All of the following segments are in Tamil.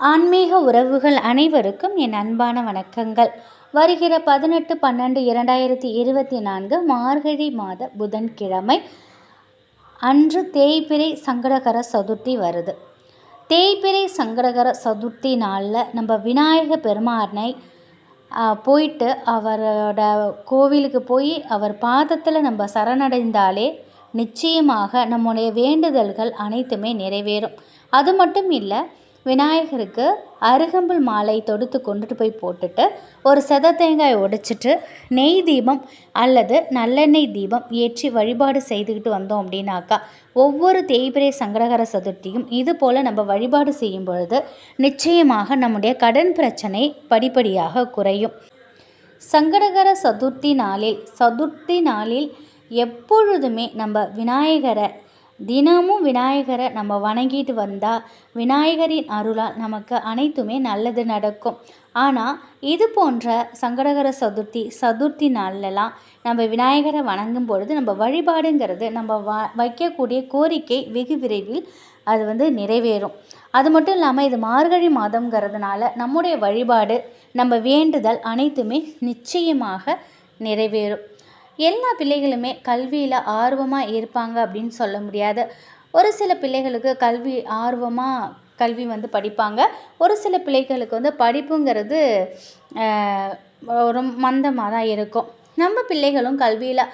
ஆன்மீக உறவுகள் அனைவருக்கும் என் அன்பான வணக்கங்கள். வருகிற பதினெட்டு பன்னெண்டு இரண்டாயிரத்தி இருபத்தி நான்கு மார்கழி மாத புதன்கிழமை அன்று தேய்பிரை சங்கடகர சதுர்த்தி வருது. தேய்பிரை சங்கடகர சதுர்த்தி நாளில் நம்ம விநாயக பெருமானை போயிட்டு அவரோட கோவிலுக்கு போய் அவர் பாதத்தில் நம்ம சரணடைந்தாலே நிச்சயமாக நம்முடைய வேண்டுதல்கள் அனைத்துமே நிறைவேறும். அது மட்டும் இல்லை விநாயகருக்கு அருகம்புல் மாலை தொடுத்து கொண்டுட்டு போய் போட்டுட்டு ஒரு செத தேங்காய் உடைச்சிட்டு நெய் தீபம் அல்லது நல்லெண்ணெய் தீபம் ஏற்றி வழிபாடு செய்துக்கிட்டு வந்தோம் அப்படின்னாக்கா ஒவ்வொரு தேய்பிரை சங்கடகர சதுர்த்தியும் இது போல் நம்ம வழிபாடு செய்யும் பொழுது நிச்சயமாக நம்முடைய கடன் பிரச்சனை படிப்படியாக குறையும். சங்கடகர சதுர்த்தி நாளில் சதுர்த்தி நாளில் எப்பொழுதுமே நம்ம விநாயகரை தினமும் விநாயகரை நம்ம வணங்கிட்டு வந்தால் விநாயகரின் அருளால் நமக்கு அனைத்துமே நல்லது நடக்கும். ஆனால் இது போன்ற சங்கடகர சதுர்த்தி சதுர்த்தி நாள்லலாம் நம்ம விநாயகரை வணங்கும் பொழுது நம்ம வழிபாடுங்கிறது நம்ம வ வைக்கக்கூடிய கோரிக்கை வெகு விரைவில் அது வந்து நிறைவேறும். அது மட்டும் இல்லாமல் இது மார்கழி மாதங்கிறதுனால நம்முடைய வழிபாடு நம்ம வேண்டுதல் அனைத்துமே நிச்சயமாக நிறைவேறும். எல்லா பிள்ளைகளுமே கல்வியில் ஆர்வமாக இருப்பாங்க அப்படின்னு சொல்ல முடியாது. ஒரு சில பிள்ளைகளுக்கு கல்வி ஆர்வமாக கல்வி வந்து படிப்பாங்க. ஒரு சில பிள்ளைகளுக்கு வந்து படிப்புங்கிறது ரொம்ப மந்தமாக தான் இருக்கும். நம்ம பிள்ளைகளும் கல்வியில்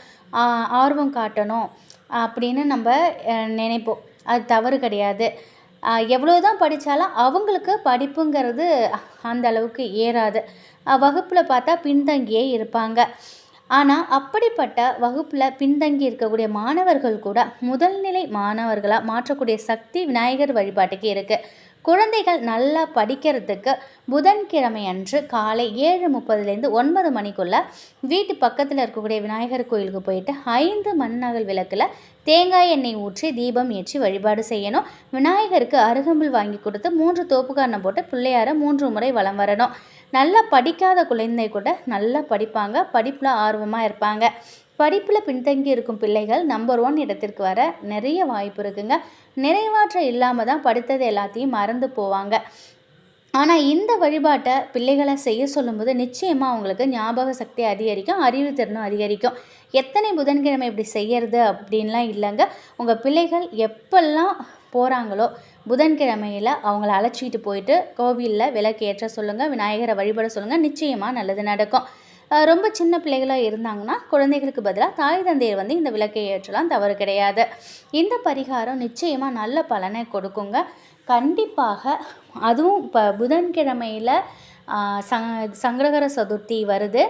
ஆர்வம் காட்டணும் அப்படின்னு நம்ம நினைப்போம். அது தவறு கிடையாது. எவ்வளோ தான் படித்தாலும் அவங்களுக்கு படிப்புங்கிறது அந்த அளவுக்கு ஏறாது. வகுப்பில் பார்த்தா பின்தங்கியே இருப்பாங்க. ஆனால் அப்படிப்பட்ட வகுப்பில் பின்தங்கி இருக்கக்கூடிய மாணவர்கள் கூட முதல்நிலை மாணவர்களாக மாற்றக்கூடிய சக்தி விநாயகர் வழிபாட்டுக்கு இருக்குது குழந்தைகள் நல்லா படிக்கிறதுக்கு புதன்கிழமை அன்று காலை ஏழு முப்பதுலேருந்து ஒன்பது மணிக்குள்ளே வீட்டு பக்கத்தில் இருக்கக்கூடிய விநாயகர் கோயிலுக்கு போயிட்டு ஐந்து மண்ணகல் விளக்கில் தேங்காய் எண்ணெய் ஊற்றி தீபம் ஏற்றி வழிபாடு செய்யணும். விநாயகருக்கு அருகம்புல் வாங்கி கொடுத்து மூன்று தோப்புக்காரணம் போட்டு பிள்ளையார மூன்று முறை வளம் வரணும். நல்லா படிக்காத குழந்தை கூட நல்லா படிப்பாங்க படிப்பில் ஆர்வமாக இருப்பாங்க. படிப்பில் பின்தங்கி இருக்கும் பிள்ளைகள் நம்பர் ஒன் இடத்திற்கு வர நிறைய வாய்ப்பு இருக்குங்க. நிறைவாற்ற இல்லாமல் தான் படித்தது எல்லாத்தையும் மறந்து போவாங்க. ஆனால் இந்த வழிபாட்டை பிள்ளைகளை செய்ய சொல்லும்போது நிச்சயமாக அவங்களுக்கு ஞாபக சக்தி அதிகரிக்கும் அறிவு திறனும் அதிகரிக்கும். எத்தனை புதன்கிழமை இப்படி செய்யறது அப்படின்லாம் இல்லைங்க. உங்கள் பிள்ளைகள் எப்பெல்லாம் போகிறாங்களோ புதன்கிழமையில் அவங்கள அழைச்சிட்டு போயிட்டு கோவிலில் விளக்கு ஏற்ற சொல்லுங்கள் விநாயகரை வழிபட சொல்லுங்கள் நிச்சயமாக நல்லது நடக்கும். ரொம்ப சின்ன பிள்ளைகளாக இருந்தாங்கன்னா குழந்தைகளுக்கு பதிலாக தாய் தந்தையர் வந்து இந்த விளக்கை ஏற்றலாம் தவறு கிடையாது. இந்த பரிகாரம் நிச்சயமாக நல்ல பலனை கொடுக்குங்க. கண்டிப்பாக அதுவும் இப்போ புதன்கிழமையில் சங் சங்கடகர சதுர்த்தி வருது.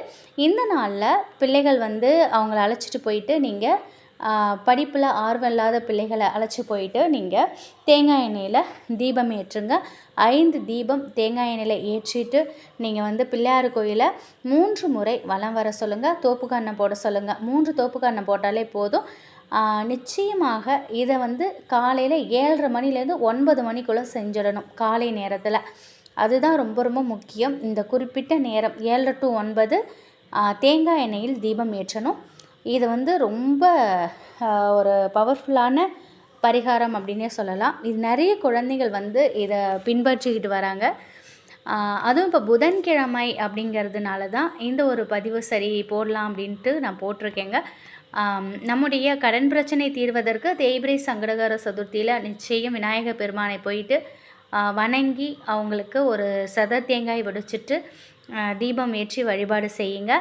இந்த நாளில் பிள்ளைகள் வந்து அவங்கள அழைச்சிட்டு போயிட்டு நீங்கள் படிப்பில் ஆர்வம் இல்லாத பிள்ளைகளை அழைச்சி போயிட்டு நீங்கள் தேங்காய் எண்ணெயில் தீபம் ஏற்றுங்க. ஐந்து தீபம் தேங்காய் எண்ணெயில் ஏற்றிட்டு நீங்கள் வந்து பிள்ளையார் கோயிலை மூன்று முறை வலம் வர சொல்லுங்கள் தோப்பு கண்ணை போட சொல்லுங்கள் மூன்று தோப்பு கண்ணை போட்டாலே போதும். நிச்சயமாக இதை வந்து காலையில் ஏழரை மணிலேருந்து ஒன்பது மணிக்குள்ளே செஞ்சிடணும் காலை நேரத்தில். அதுதான் ரொம்ப ரொம்ப முக்கியம். இந்த குறிப்பிட்ட நேரம் ஏழரை டு ஒன்பது தேங்காய் எண்ணெயில் தீபம் ஏற்றணும். இது வந்து ரொம்ப ஒரு பவர்ஃபுல்லான பரிகாரம் அப்படின்னே சொல்லலாம். இது நிறைய குழந்தைகள் வந்து இதை பின்பற்றிக்கிட்டு வராங்க. அதுவும் இப்போ புதன்கிழமை அப்படிங்கிறதுனால தான் இந்த ஒரு பதிவு சரி போடலாம் அப்படின்ட்டு நான் போட்டிருக்கேங்க. நம்முடைய கடன் பிரச்சனை தீர்வதற்கு தேய்பிரை சங்கடகார சதுர்த்தியில் நிச்சயம் விநாயகர் பெருமானை போயிட்டு வணங்கி அவங்களுக்கு ஒரு சத தேங்காய் வடிச்சிட்டு தீபம் ஏற்றி வழிபாடு செய்யுங்க.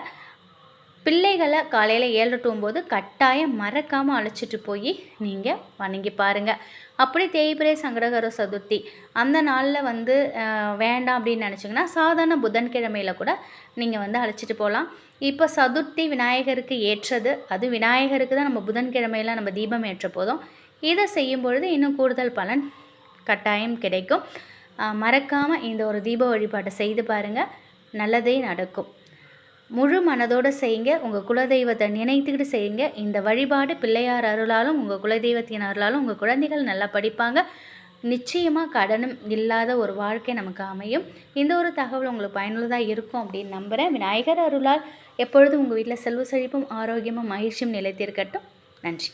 பிள்ளைகளை காலையில் ஏழு டூம்போது கட்டாயம் மறக்காமல் அழைச்சிட்டு போய் நீங்கள் வணங்கி பாருங்கள் அப்படி தேய்பிரை சங்கடகர சதுர்த்தி. அந்த நாளில் வந்து வேண்டாம் அப்படின்னு நினச்சிங்கன்னா சாதாரண புதன்கிழமையில் கூட நீங்கள் வந்து அழைச்சிட்டு போகலாம் இப்போ சதுர்த்தி விநாயகருக்கு ஏற்றது அது விநாயகருக்கு தான் நம்ம புதன்கிழமையில் நம்ம தீபம் ஏற்ற போதும். இதை செய்யும் பொழுது இன்னும் கூடுதல் பலன் கட்டாயம் கிடைக்கும். மறக்காமல் இந்த ஒரு தீப வழிபாட்டை செய்து பாருங்கள் நல்லதே நடக்கும். முழு மனதோடு செய்யுங்க. உங்கள் குலதெய்வத்தை நினைத்துக்கிட்டு செய்யுங்க. இந்த வழிபாடு பிள்ளையார் அருளாலும் உங்கள் குலதெய்வத்தின் அருளாலும் உங்கள் குழந்தைகள் நல்லா படிப்பாங்க. நிச்சயமாக கடனும் இல்லாத ஒரு வாழ்க்கை நமக்கு அமையும். இந்த ஒரு தகவல் உங்களுக்கு பயனுள்ளதாக இருக்கும் அப்படின்னு நம்புகிறேன் விநாயகர் அருளால் எப்பொழுதும் உங்கள் வீட்டில் செல்வ செழிப்பும் ஆரோக்கியமும் மகிழ்ச்சியும் நிலைத்திருக்கட்டும். நன்றி.